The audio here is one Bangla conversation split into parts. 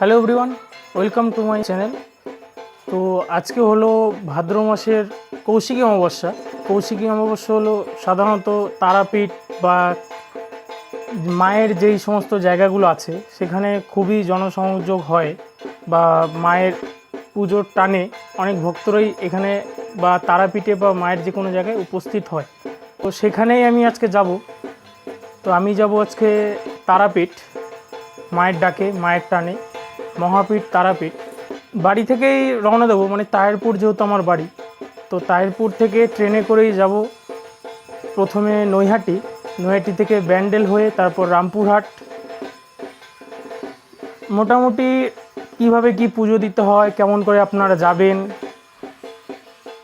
Hello everyone welcome to my channel তো আজকে হলো ভাদ্র মাসের কৌশিকী অমাবস্যা। কৌশিকী অমাবস্যা হলো সাধারণত তারাপীঠ বা মায়ের যেই সমস্ত জায়গাগুলো আছে, সেখানে খুবই জনসংযোগ হয় বা মায়ের পুজোর টানে অনেক ভক্তরাই এখানে বা তারাপীঠে বা মায়ের যে কোনো জায়গায় উপস্থিত হয়। তো সেখানেই আমি আজকে যাব। তো আমি যাব আজকে তারাপীঠ, মায়ের ডাকে, মায়ের টানে। মহাপীঠ, তারাপীঠ। বাড়ি থেকেই রওনা দেবো মানে তায়েরপুর যেহেতু আমার বাড়ি। তো তায়েরপুর থেকে ট্রেনে করেই যাব প্রথমে নৈহাটি। নৈহাটি থেকে ব্যান্ডেল হয়ে তারপর রামপুরহাট। মোটামুটি কীভাবে কি পুজো দিতে হয়, কেমন করে আপনারা যাবেন,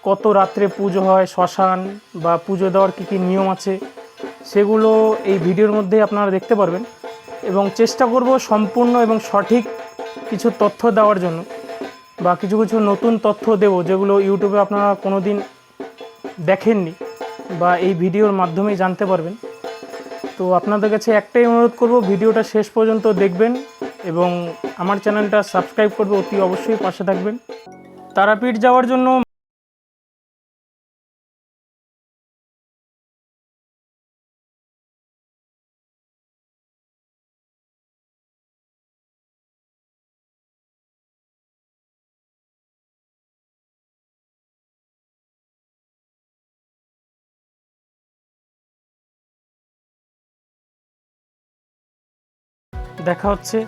কত রাত্রে পুজো হয়, শ্মশান বা পুজো দেওয়ার কী কী নিয়ম আছে, সেগুলো এই ভিডিওর মধ্যে আপনারা দেখতে পারবেন। এবং চেষ্টা করব সম্পূর্ণ এবং সঠিক কিছু তথ্য দেওয়ার জন্য বা কিছু কিছু নতুন তথ্য দেব যেগুলো ইউটিউবে আপনারা কোনো দিন দেখেননি বা এই ভিডিওর মাধ্যমেই জানতে পারবেন। তো আপনাদের কাছে একটাই অনুরোধ করব, ভিডিওটা শেষ পর্যন্ত দেখবেন এবং আমার চ্যানেলটা সাবস্ক্রাইব করবে অতি অবশ্যই পাশে থাকবেন। তারাপীঠ যাওয়ার জন্য দেখা হচ্ছে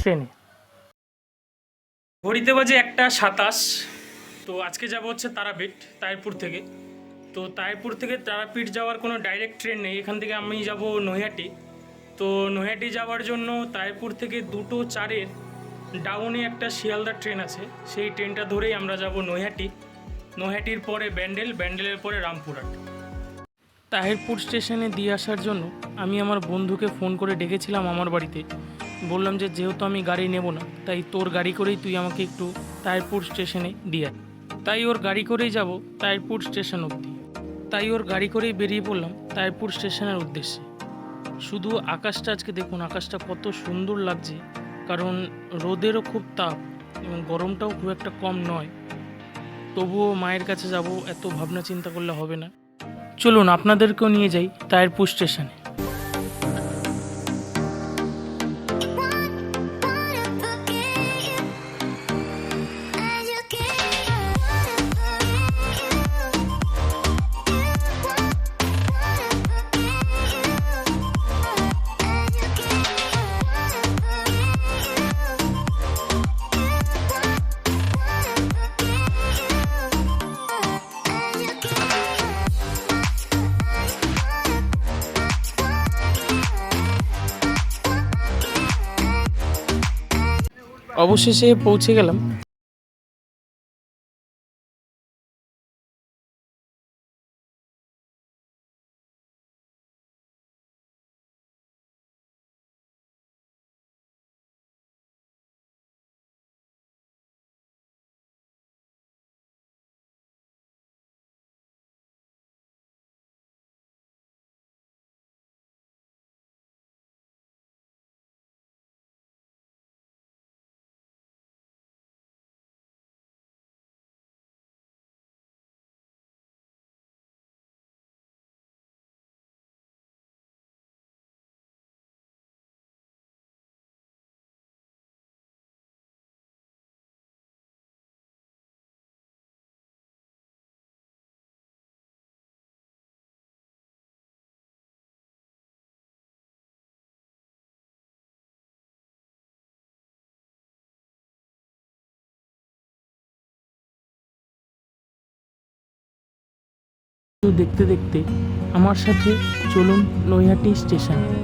ট্রেনে। ঘড়িতে বাজে একটা সাতাশ। তো আজকে যাব হচ্ছে তারাপীঠ, তাইরপুর থেকে। তো তাইরপুর থেকে তারাপীঠ যাওয়ার কোনো ডাইরেক্ট ট্রেন নেই। এখান থেকে আমি যাব নৈহাটি। তো নৈহাটি যাওয়ার জন্য তাইরপুর থেকে দুটো চারের ডাউনে একটা শিয়ালদা ট্রেন আছে। সেই ট্রেনটা ধরেই আমরা যাব নৈহাটি। নৈহাটির পরে ব্যান্ডেল, ব্যান্ডেলের পরে রামপুরহাট। তাহিরপুর স্টেশনে দিয়ে আসার জন্য আমি আমার বন্ধুকে ফোন করে ডেকেছিলাম আমার বাড়িতে। বললাম যে, যেহেতু আমি গাড়ি নেব না, তাই তোর গাড়ি করেই তুই আমাকে একটু তাহিরপুর স্টেশনে দিয়ে। তাই ওর গাড়ি করেই যাব তাহিরপুর স্টেশন অবধি। তাই ওর গাড়ি করেই বেরিয়ে পড়লাম তাহিরপুর স্টেশনের উদ্দেশ্যে। শুধু আকাশটা আজকে দেখুন, আকাশটা কত সুন্দর লাগছে, কারণ রোদেরও খুব তাপ এবং গরমটাও খুব একটা কম নয়। তবুও মায়ের কাছে যাব, এত ভাবনা চিন্তা করলে হবে না। চলুন আপনাদেরকেও নিয়ে যাই তায়েরপুর স্টেশনে। অবশেষে পৌঁছে গেলাম। দেখতে দেখতে আমার সাথে চলুন নৈহাটি স্টেশনে।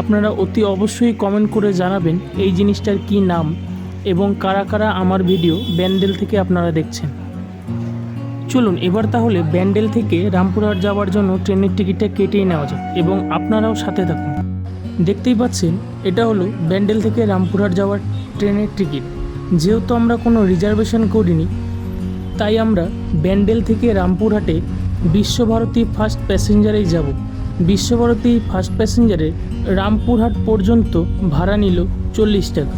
আপনারা অতি অবশ্যই কমেন্ট করে জানাবেন এই জিনিসটার কি নাম এবং কারা কারা আমার ভিডিও ব্যান্ডেল থেকে আপনারা দেখছেন। চলুন, এবার তাহলে ব্যান্ডেল থেকে রামপুরহাট যাওয়ার জন্য ট্রেনের টিকিটটা কেটেই নেওয়া যাক এবং আপনারাও সাথে থাকুন। দেখতেই পাচ্ছেন, এটা হলো ব্যান্ডেল থেকে রামপুরহাট যাওয়ার ট্রেনের টিকিট। যেহেতু আমরা কোনো রিজার্ভেশন করিনি, তাই আমরা ব্যান্ডেল থেকে রামপুরহাটে বিশ্বভারতী ফার্স্ট প্যাসেঞ্জারেই যাব। বিশ্বভারতী ফার্স্ট প্যাসেঞ্জারে রামপুরহাট পর্যন্ত ভাড়া নিল চল্লিশ টাকা।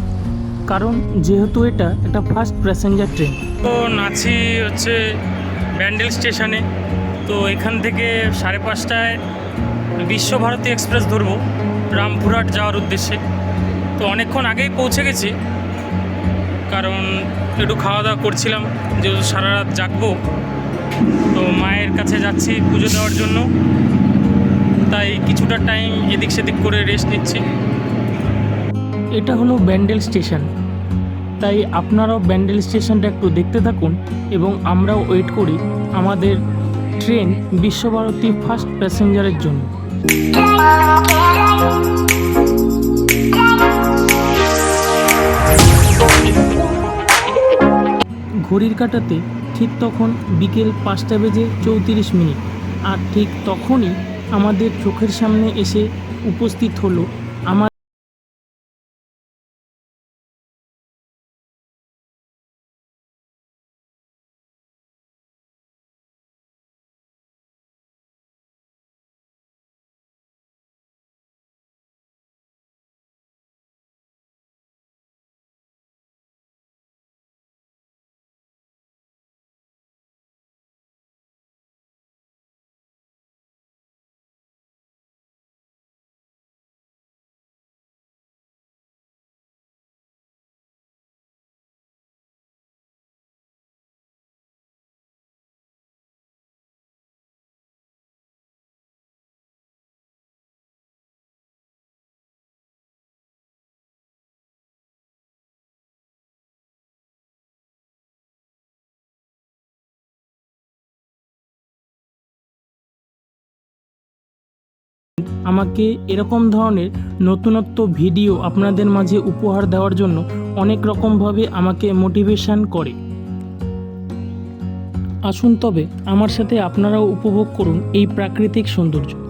কারণ যেহেতু এটা একটা ফার্স্ট প্যাসেঞ্জার ট্রেন। তো নাচি হচ্ছে ব্যান্ডেল স্টেশনে। তো এখান থেকে সাড়ে পাঁচটায় বিশ্বভারতী এক্সপ্রেস ধরবো রামপুরহাট যাওয়ার উদ্দেশ্যে। তো অনেকক্ষণ আগেই পৌঁছে গেছি। কারণ একটু খাওয়া দাওয়া করছিলাম, যেহেতু সারা রাত জাগবো। তো মায়ের কাছে যাচ্ছি পুজো দেওয়ার জন্য। তাই কিছুটা টাইম এদিক সেদিক করে রেস্ট নিচ্ছি। এটা হলো ব্যান্ডেল স্টেশন। তাই আপনারাও ব্যান্ডেল স্টেশনটা একটু দেখতে থাকুন এবং আমরাও ওয়েট করি আমাদের ট্রেন বিশ্বভারতী ফার্স্ট প্যাসেঞ্জারের জন্য। ঘড়ির কাটাতে ঠিক তখন বিকেল পাঁচটা বেজে চৌত্রিশ মিনিট। আর ঠিক তখনই আমাদের চোখের সামনে এসে উপস্থিত হলো। আমাকে এরকম ধরনের নতুনত্ব ভিডিও আপনাদের মাঝে উপহার দেওয়ার জন্য অনেক রকমভাবে আমাকে মোটিভেশন করে। আসুন তবে আমার সাথে আপনারাও উপভোগ করুন এই প্রাকৃতিক সৌন্দর্য।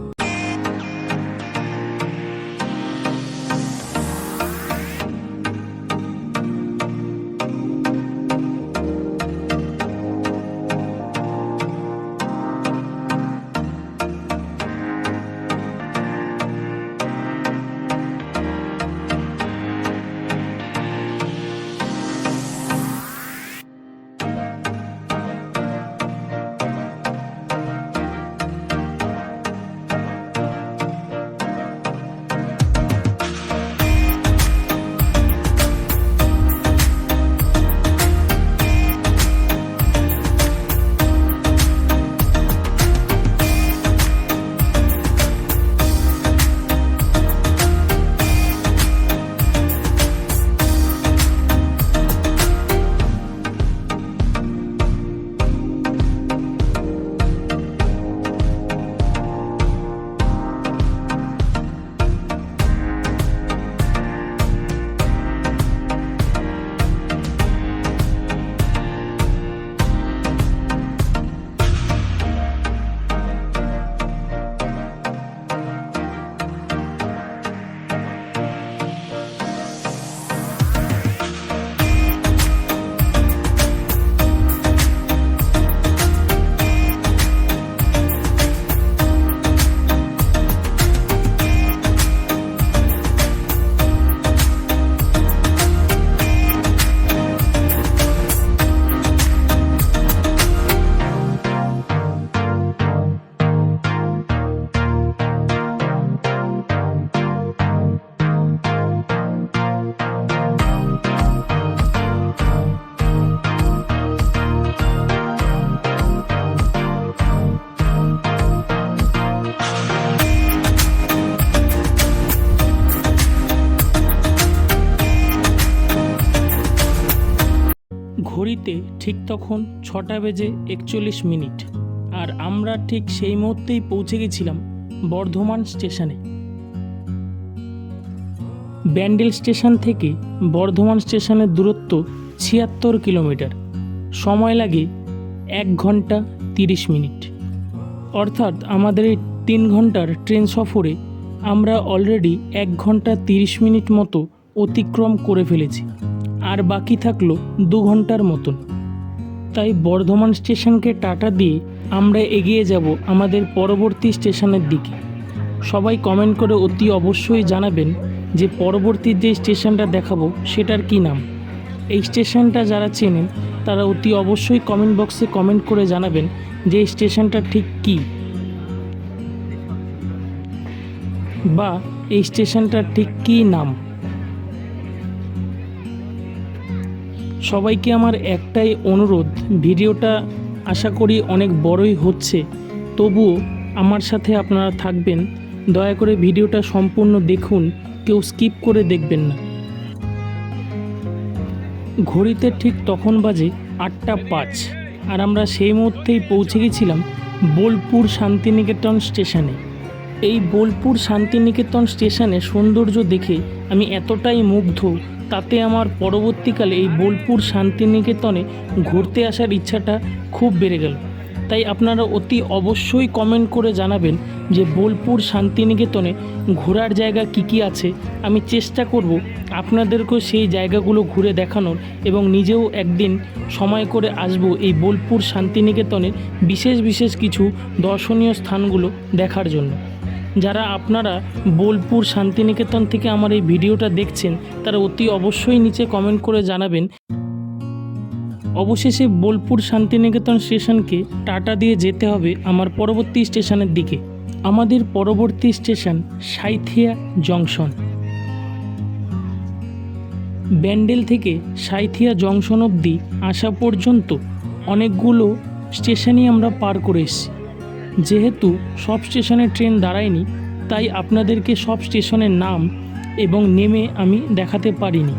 ঘড়িতে ঠিক তখন ছটা বেজে একচল্লিশ মিনিট। আর আমরা ঠিক সেই মুহূর্তেই পৌঁছে গেছিলাম বর্ধমান স্টেশনে। ব্যান্ডেল স্টেশন থেকে বর্ধমান স্টেশনের দূরত্ব ছিয়াত্তর কিলোমিটার। সময় লাগে এক ঘণ্টা তিরিশ মিনিট। অর্থাৎ আমাদের এই তিন ঘণ্টার ট্রেন সফরে আমরা অলরেডি এক ঘণ্টা তিরিশ মিনিট মতো অতিক্রম করে ফেলেছি। আর বাকি থাকল দু ঘণ্টার মতন। তাই বর্ধমান স্টেশনকে টাটা দিয়ে আমরা এগিয়ে যাব আমাদের পরবর্তী স্টেশনের দিকে। সবাই কমেন্ট করে অতি অবশ্যই জানাবেন যে পরবর্তী যে স্টেশনটা দেখাবো সেটার কি নাম। এই স্টেশনটা যারা চেনেন, তারা অতি অবশ্যই কমেন্ট বক্সে কমেন্ট করে জানাবেন যে স্টেশনটা ঠিক কী। বা এই স্টেশনটার ঠিক কী নাম। সবাইকে আমার একটাই অনুরোধ, ভিডিওটা আশা করি অনেক বড়ই হচ্ছে। তবুও আমার সাথে আপনারা থাকবেন। দয়া করে ভিডিওটা সম্পূর্ণ দেখুন, কেউ স্কিপ করে দেখবেন না। ঘড়িতে ঠিক তখন বাজে আটটা পাঁচ আর আমরা সেই মুহূর্তেই পৌঁছে গেছিলাম বোলপুর শান্তিনিকেতন স্টেশনে। এই বোলপুর শান্তিনিকেতন স্টেশনে সৌন্দর্য দেখে আমি এতটাই মুগ্ধ তাতে আমার পরবর্তীকালে এই বোলপুর শান্তিনিকেতনে ঘুরতে আসার ইচ্ছাটা খুব বেড়ে গেল। তাই আপনারা অতি অবশ্যই কমেন্ট করে জানাবেন যে বোলপুর শান্তিনিকেতনে ঘোরার জায়গা কি কি আছে। আমি চেষ্টা করব আপনাদেরকেও সেই জায়গাগুলো ঘুরে দেখানোর এবং নিজেও একদিন সময় করে আসব এই বোলপুর শান্তিনিকেতনের বিশেষ বিশেষ কিছু দর্শনীয় স্থানগুলো দেখার জন্য। যারা আপনারা বোলপুর শান্তিনিকেতন থেকে আমার এই ভিডিওটা দেখছেন, তারা অতি অবশ্যই নিচে কমেন্ট করে জানাবেন। অবশেষে বোলপুর শান্তিনিকেতন স্টেশনকে টাটা দিয়ে যেতে হবে আমার পরবর্তী স্টেশনের দিকে। আমাদের পরবর্তী স্টেশন সাইথিয়া জংশন। ব্যান্ডেল থেকে সাইথিয়া জংশন অবধি আসা পর্যন্ত অনেকগুলো স্টেশনই আমরা পার করে এসেছি। যেহেতু সব স্টেশনে ট্রেন দাঁড়ায়নি, তাই আপনাদেরকে সব স্টেশনের নাম এবং নেমে আমি দেখাতে পারিনি।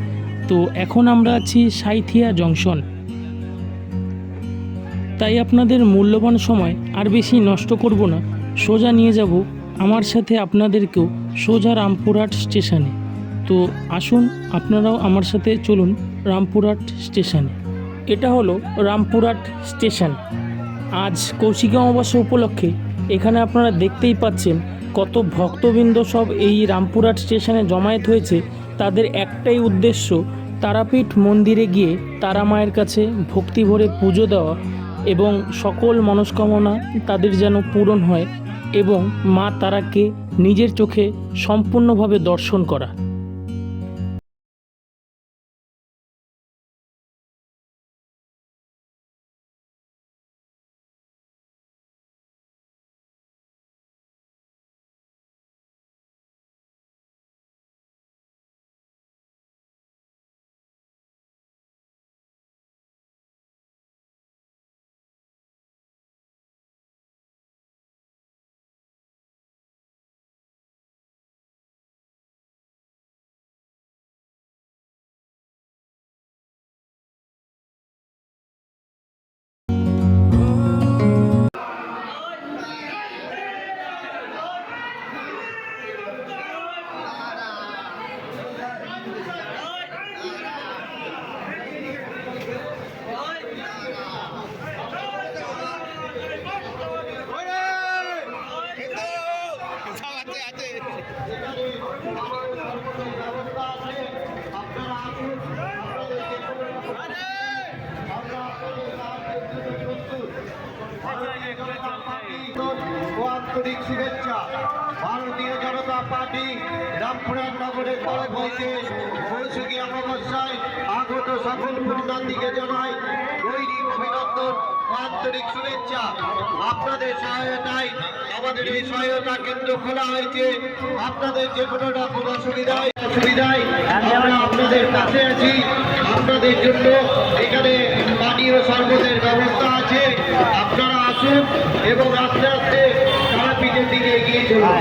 তো এখন আমরা আছি সাইথিয়া জংশন। তাই আপনাদের মূল্যবান সময় আর বেশি নষ্ট করব না। সোজা নিয়ে যাব আমার সাথে আপনাদেরকেও সোজা রামপুরহাট স্টেশনে। তো আসুন আপনারাও আমার সাথে চলুন রামপুরহাট স্টেশনে। এটা হলো রামপুরহাট স্টেশন। আজ কৌশিক অমাবস্যা উপলক্ষে এখানে আপনারা দেখতেই পাচ্ছেন কত ভক্তবৃন্দ সব এই রামপুরহাট স্টেশনে জমায়েত হয়েছে। তাদের একটাই উদ্দেশ্য, তারাপীঠ মন্দিরে গিয়ে তারা মায়ের কাছে ভক্তি ভরে পুজো দেওয়া এবং সকল মনস্কামনা তাদের যেন পূরণ হয় এবং মা তারাকে নিজের চোখে সম্পূর্ণভাবে দর্শন করা। রামপুরহাট নগরের তরফ হইতে কৌশিকী অমাবস্যায় আগত সকল পুণ্যান্তিকে জানাই দৈনিক অভিনন্দন আপনাদের সহায়তায় আমাদের এই সহায়তা কেন্দ্র খোলা হয়েছে। আপনাদের যে কোনো রকম অসুবিধায় অসুবিধায় আপনাদের কাছে আছি। আপনাদের জন্য এখানে পানীয় শরবতের ব্যবস্থা আছে। আপনারা আসুন এবং আস্তে আস্তে তারাপীঠের দিকে এগিয়ে চলুন।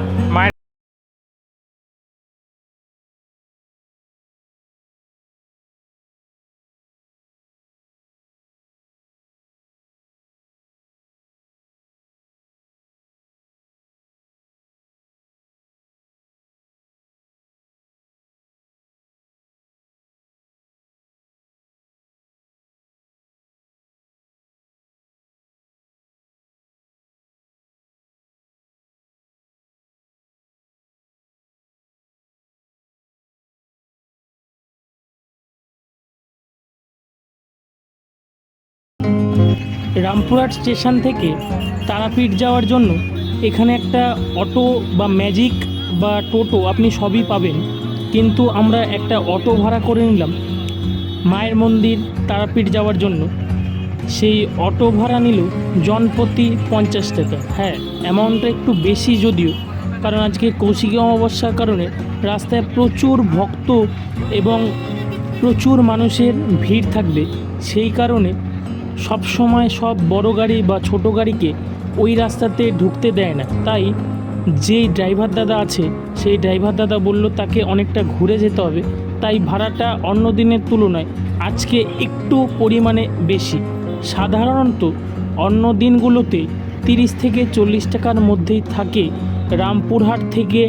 রামপুরহাট স্টেশন থেকে তারাপীঠ যাওয়ার জন্য এখানে একটা অটো বা ম্যাজিক বা টোটো আপনি সবই পাবেন। কিন্তু আমরা একটা অটো ভাড়া করে নিলাম মায়ের মন্দির তারাপীঠ যাওয়ার জন্য। সেই অটো ভাড়া নিল জনপ্রতি পঞ্চাশ টাকা। হ্যাঁ অ্যামাউন্টটা একটু বেশি যদিও, কারণ আজকে কৌশিকী অমাবস্যার কারণে রাস্তায় প্রচুর ভক্ত এবং প্রচুর মানুষের ভিড় থাকবে। সেই কারণে সব সময় সব বড় গাড়ি বা ছোট গাড়িকে ওই রাস্তাতে ঢুকতে দেয় না। তাই যেই ড্রাইভার দাদা আছে, সেই ড্রাইভার দাদা বলল তাকে অনেকটা ঘুরে যেতে হবে। তাই ভাড়াটা অন্য দিনের তুলনায় আজকে একটু পরিমাণে বেশি। সাধারণত অন্য দিনগুলোতে তিরিশ থেকে চল্লিশ টাকার মধ্যেই থাকে রামপুরহাট থেকে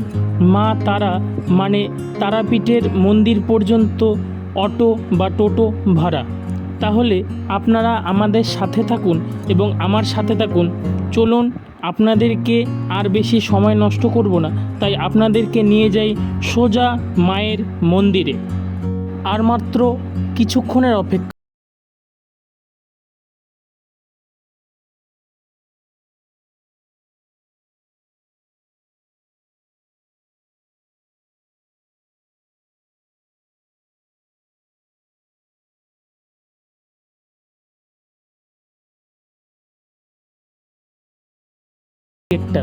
মা তারা মানে তারাপীঠের মন্দির পর্যন্ত অটো বা টোটো ভাড়া। তাহলে আপনারা আমাদের সাথে থাকুন এবং আমার সাথে থাকুন। চলুন, আপনাদেরকে আর বেশি সময় নষ্ট করব না। তাই আপনাদেরকে নিয়ে যাই সোজা মায়ের মন্দিরে। আর মাত্র কিছুক্ষণের অপেক্ষা। গেটটা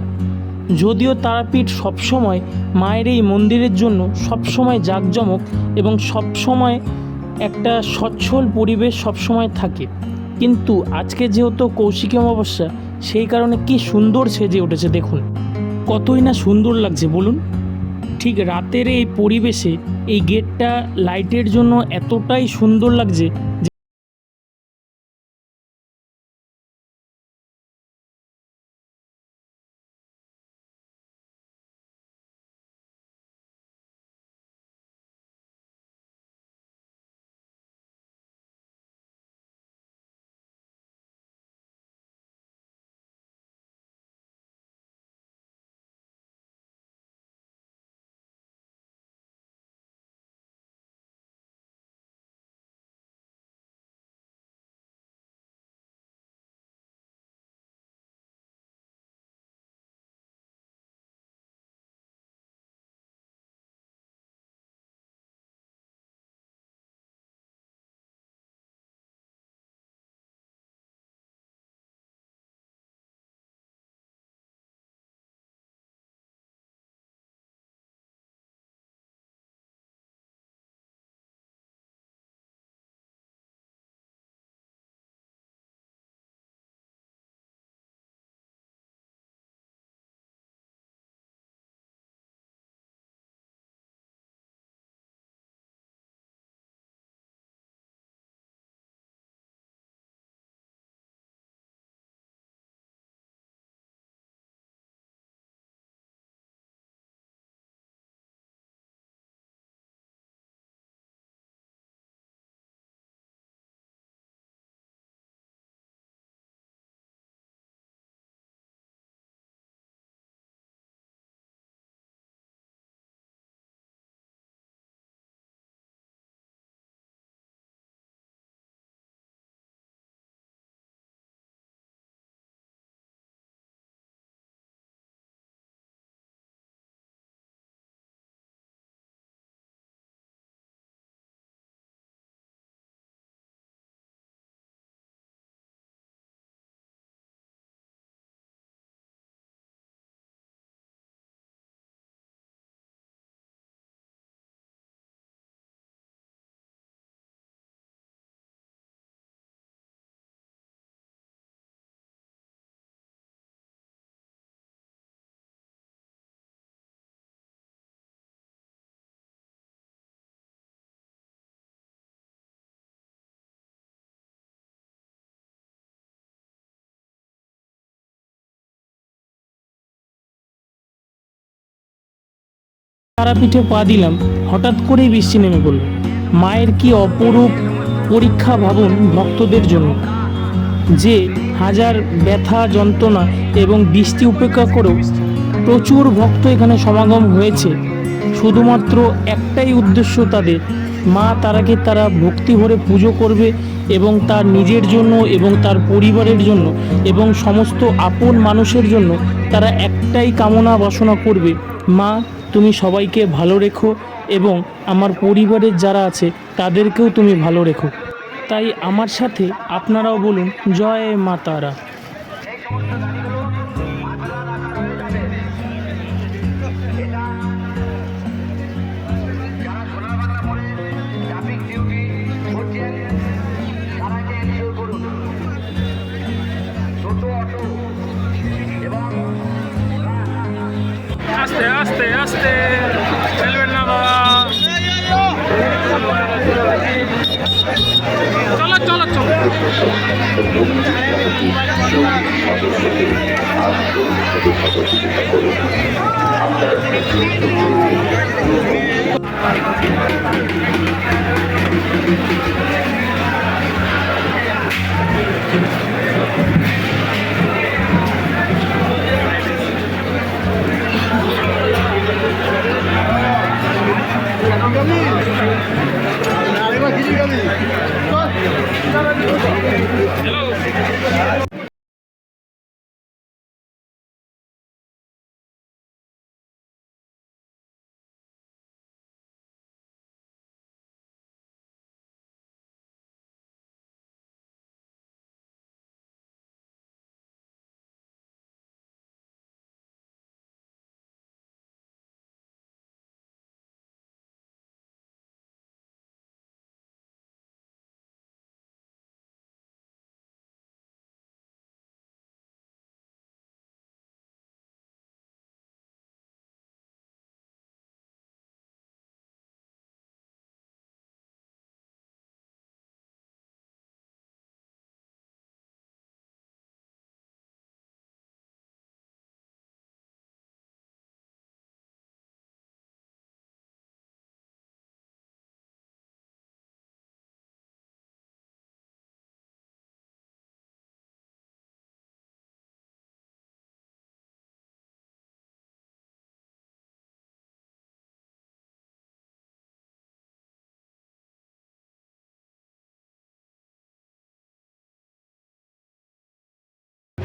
যদিও তারাপীঠ সবসময় মায়ের এই মন্দিরের জন্য সবসময় জাঁকজমক এবং সবসময় একটা সচ্ছল পরিবেশ সবসময় থাকে। কিন্তু আজকে যেহেতু কৌশিকী অমাবস্যা, সেই কারণে কি সুন্দর সেজে উঠেছে দেখুন। কতই না সুন্দর লাগছে বলুন। ঠিক রাতের এই পরিবেশে এই গেটটা, লাইটের জন্য এতটাই সুন্দর লাগছে তারাপীঠে পা দিলাম, হঠাৎ করেই বৃষ্টি নেমে পড়ল। মায়ের কি অপরূপ পরীক্ষা ভাবুন ভক্তদের জন্য। যে হাজার ব্যথা যন্ত্রণা এবং বৃষ্টি উপেক্ষা করেও প্রচুর ভক্ত এখানে সমাগম হয়েছে। শুধুমাত্র একটাই উদ্দেশ্য তাদের। মা তারাকে তারা ভক্তি ভরে পুজো করবে এবং তার নিজের জন্য এবং তার পরিবারের জন্য এবং সমস্ত আপন মানুষের জন্য তারা একটাই কামনা বাসনা করবে। মা তুমি সবাইকে ভালো রেখো এবং আমার পরিবারের যারা আছে, তাদেরকেও তুমি ভালো রেখো। তাই আমার সাথে আপনারাও বলুন, জয় মা আস্তে চলবেন না বাবা। চলো চলো চলো। Hello.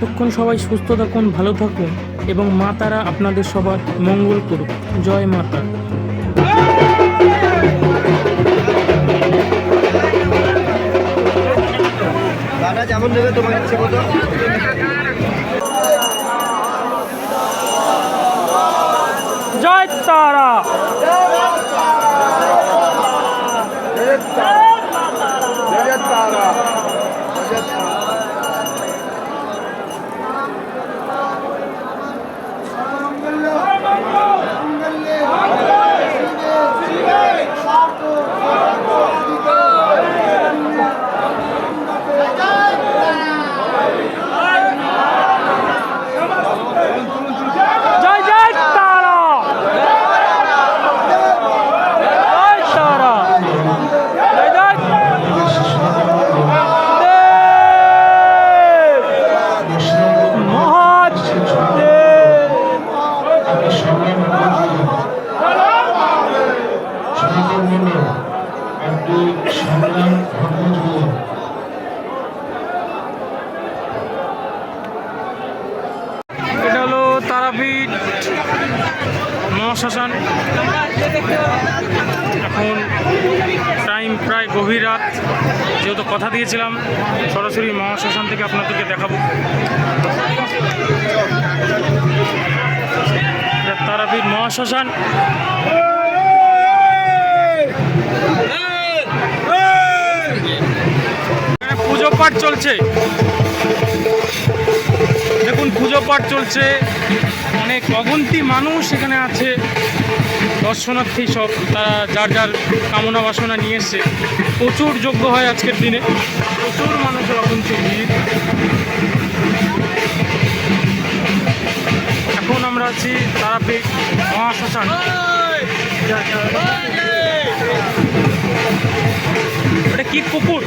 ততক্ষণ সবাই সুস্থ থাকুন ভালো থাকুন এবং মা তারা আপনাদের সবার মঙ্গল করুক। জয় মাতা যেমন দেবে তোমার ইচ্ছে মতো। জয় তারা। চলছে। দেখুন, পুজো পাঠ চলছে। অনেক অগন্তি মানুষ এখানে আছে। দর্শনার্থী সব, তারা যার যার কামনা বাসনা নিয়ে এসছে। প্রচুর যোগ্য হয় আজকের দিনে। প্রচুর মানুষের অগন্তি ভিড়। এখন আমরা আছি তারাপীঠ মহাশ্মশান। এটা কি কুকুর